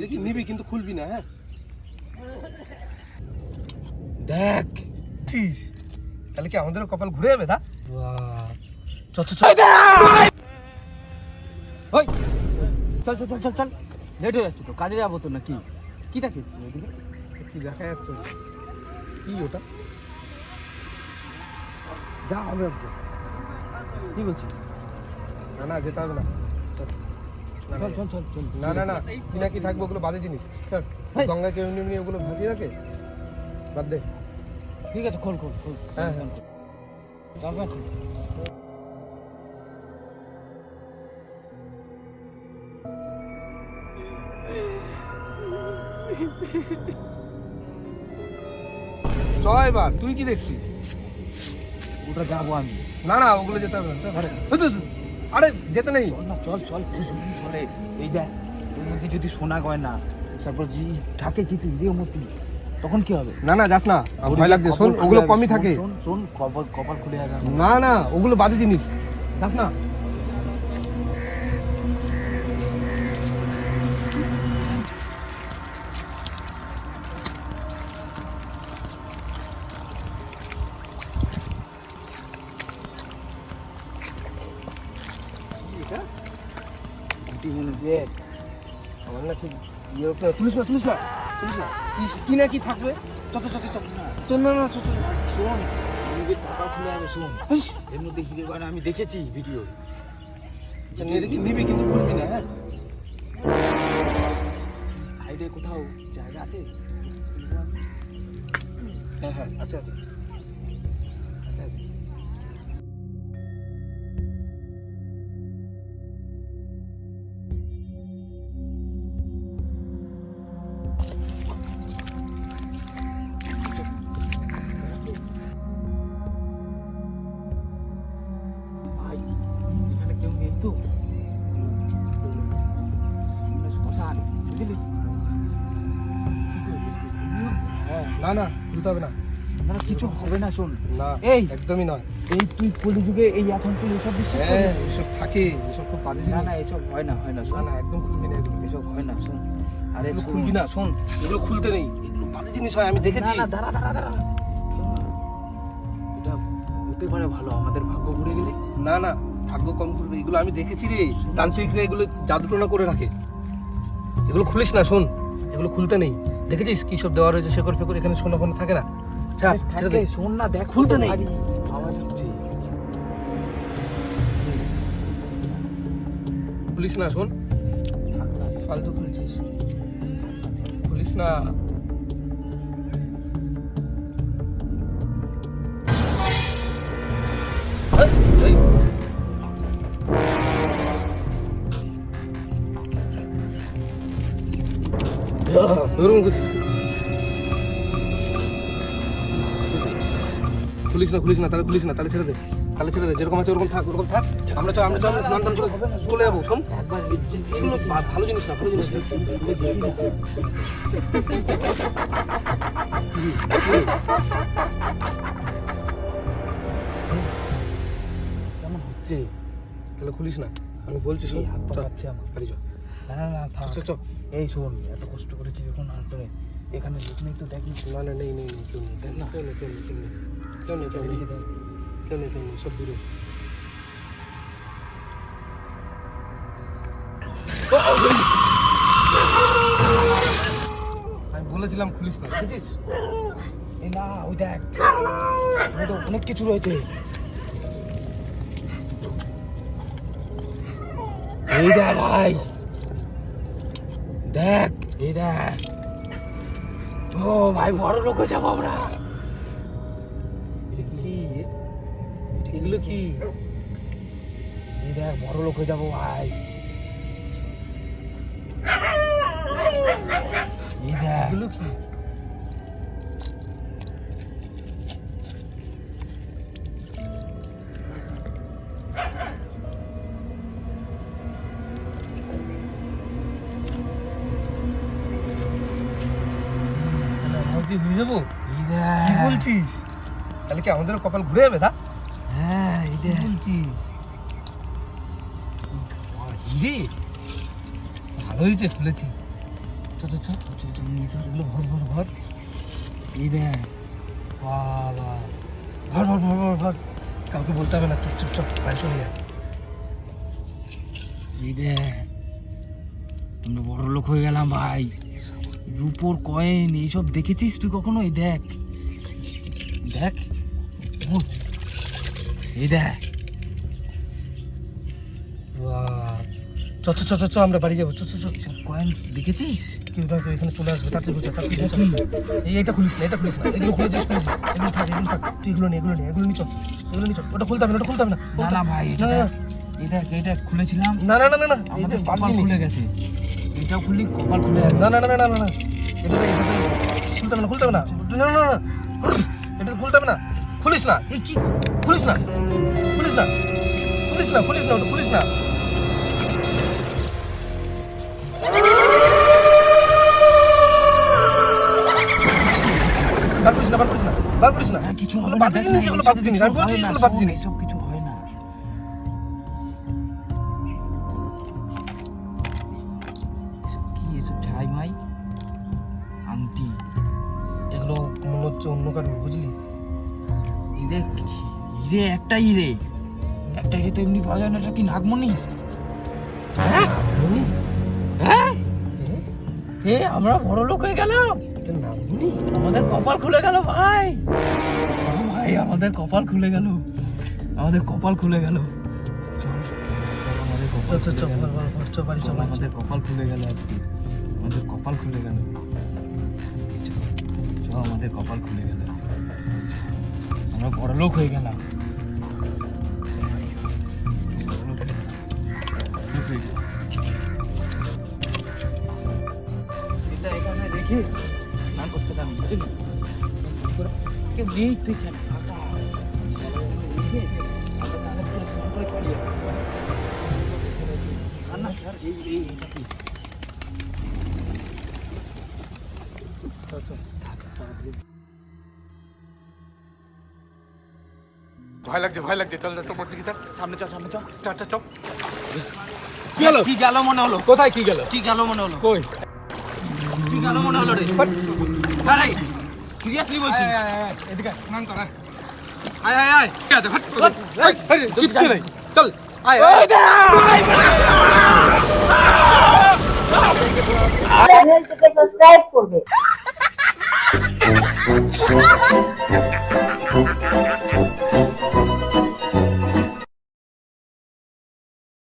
দেখি নিবি কিন্তু খুলবি না হ্যাঁ? দেখ তাহলে কি আমাদেরও কপাল ঘুরে যাবে দা? চল চল চল। ওই! চল চল চল চল চল। লেট হয়ে যাচ্ছে তো কাজে যাব তো নাকি? কি ওইদিকে কি দেখা যাচ্ছে? কি ওটা? যা হবে। কি বলছিস? না না যেতে হবে না। না, না, চল চল চল চল। না না না কি না কি থাকবে ওগুলো বাজে জিনিস। গঙ্গায় কেউ এমনি ওগুলো ভাসিয়ে রাখে? বাদ দে। ঠিক আছে খোল খোল খোল। হ্যাঁ, চ এবার তুই কি দেখছিস? ওটা যাব আমি। না না ওগুলো যেতে হবে হুঁ। আরে যেতে নেই। চল না চল চল চলে এই দেখ যদি সোনা গয়না তারপর জি থাকে কিছু মতি তখন কি হবে? না না যাস না ভয় লাগছে শোন ওগুলো কমই থাকে। শোন, শোন কপাল কপাল খুলে যাবে না না ওগুলো বাজে জিনিস। যাস না। মনে আমার না ঠিক ইয়ে হতে তুলিস না তুলিস না তুলিস না। কি- কি না কি থাকবে? চল চল না চল। না না চল শোন কপাল খুলে যাবে শোন। এর মধ্যে হিরে গয়না আমি দেখেছি ভিডিও। নিবি কিন্তু ভুলবি না হ্যাঁ? সাইডে কোথাও জায়গা আছে? হ্যাঁ হ্যাঁ আচ্ছা আচ্ছা আচ্ছা আচ্ছা। না না খুলতে হবে না। কিছু হবে না শোন। না এই! একদমই নয়। এই তুই কলিযুগে এই এখন তুই এসব বিশ্বাস হ্যাঁ? এসব থাকে এসব খুব বাজে না না এসব হয় না হয় না শোন। না একদম খুলবি না এসব হয় না শোন। আরে খুলবি না শোন এগুলো খুলতে নেই। এগুলো বাজে জিনিস হয় আমি দেখেছি। না দাঁড়া দাঁড়া দাঁড়া। এটা হতে পারে ভালো আমাদের ভাগ্য ঘুরে গেলে। না না ভাগ্য কম করবে এগুলো আমি দেখেছি রে। তান্ত্রিকরা এগুলো জাদুটনা করে রাখে। এগুলো খুলিস না শোন। এগুলো খুলতে নেই। দেখেছিস কি সব দেওয়া রয়েছে? শেখর ফেকর এখানে শোনা ফোনা থাকে না? ছাড় ছেড়ে দে। শোন না দেখ খুলতে নেই। আওয়াজ হচ্ছে। খুলিস না শোন। ফালতু খুলছিস খুলিস না। খুলিস না খুলিস না তাহলে খুলিস না তাহলে ছেড়ে দে তাহলে ছেড়ে দে যেরকম আছে ওরকম থাক ওরকম থাক। আমরা চল আমরা চল আমরা স্নান টান করে চলে যাব শোন। এগুলো ভালো জিনিস না ভালো জিনিস কেমন হচ্ছে? তাহলে খুলিস না আমি বলছি শোন চল। আমার। বাড়ি চল না না না থাক। চল চল। এই শোন এত কষ্ট করেছি যখন আর করে এখানে লোক নেই তো। দেখ না না নেই নেই নেই কেউ নেই দেখ না। কেউ নেই কেউ নেই কেউ নেই কেউ নেই কেউ নেই দেখ। কেউ নেই কেউ নেই সব দূরে। আমি বলেছিলাম খুলিস না বুঝিস এই না ওই দেখ। তো অনেক কিছু রয়েছে। এই দেখ ভাই। দেখ, এই দেখ। ও ভাই, বড় লোক যাব আমরা। এগুলো কি? দেখ, বড় লোক যাব ভাই। এই দেখ। এগুলো কি? হয়ে যাব? কি বলছিস? তাহলে কি আমাদেরও কপাল ঘুরে যাবে দা হ্যাঁ দেখ। বলছিস? হিরে। ভালো হয়েছে খুলেছি। চল, নিয়ে চল। এগুলো ভর ভর ভর। এই দেখ। বাবা। ভর ভর ভর ভর ভর। কাউকে বলতে হবে না চুপ চুপ চুপ বাইরে চলে যায় এই দেখ। আমরা বড় লোক হয়ে গেলাম ভাই। রুপোর কয়েন এইসব দেখেছিস তুই কখনো? এই দেখ। দেখ। এই দেখ। চ চ চ চ আমরা বাড়ি যাব। চ চ চ কয়েন দেখেছিস? কেউ না কেউ এখানে চলে আসবে। তাড়াতাড়ি গুছা তাড়াতাড়ি এই এটা খুলিস না এটা খুলিস না। এগুলো খুলেছিস খুলেছিস এগুলো থাক এগুলো থাক। তুই এগুলো নে এগুলো নে এগুলো চল। এগুলো চল। ওটা খুলতে হবে না ওটা খুলতে হবে না। না না ভাই না এটা না, এটা খুলেছিলাম। না না না না না। আমাদের কপাল খুলে গেছে। এটাও খুললি? কপাল খুলে যাবে। না না না না না না এটা এটা খুলতে না খুলতে না। না না না এটা খুলতে না। খুলিস না। এই কি? খুলিস না। খুলিস না। খুলিস না খুলিস না ওটা খুলিস না। বার করিস না বার করিস না বার করিস না। হ্যাঁ, কিছু বাজে জিনিস এগুলো বাজে জিনিস আমি বলছি এগুলো বাজে জিনিস। হচ্ছে অন্য কারণ বুঝলি? দেখ হিরে একটা হিরে একটা হিরে তো এমনি পাওয়া যায় না এটা কি নাগমণি? হ্যাঁ? হ্যাঁ? এ? আমরা বড় লোক হয়ে গেলাম। এটা আমাদের কপাল খুলে গেল ভাই। ভাই আমাদের কপাল খুলে গেল। আমাদের কপাল খুলে গেল। আমাদের কপাল খুলে গেল। আজকে। আমাদের কপাল খুলে গেল। আমাদের কপাল খুলে গেল আমরা বড়লোক হয়ে গেলাম। এটা এখানে। ভয় লাগছে ভয় লাগছে। চল চল দিকে চল। সামনে চল সামনে চল। চল চল চল। কি গেল? কি গেল মনে হলো? কোথায় কি গেল? কি গেল মনে হলো? কই? কি গেল মনে হলো রে? আরে সিরিয়াসলি বলছি। এদিকে স্নান কর আয়। আয় আয় ঠিক আছে হট কিচ্ছু নেই। চল আয় চ্যানেলটিকে সাবস্ক্রাইব করুন।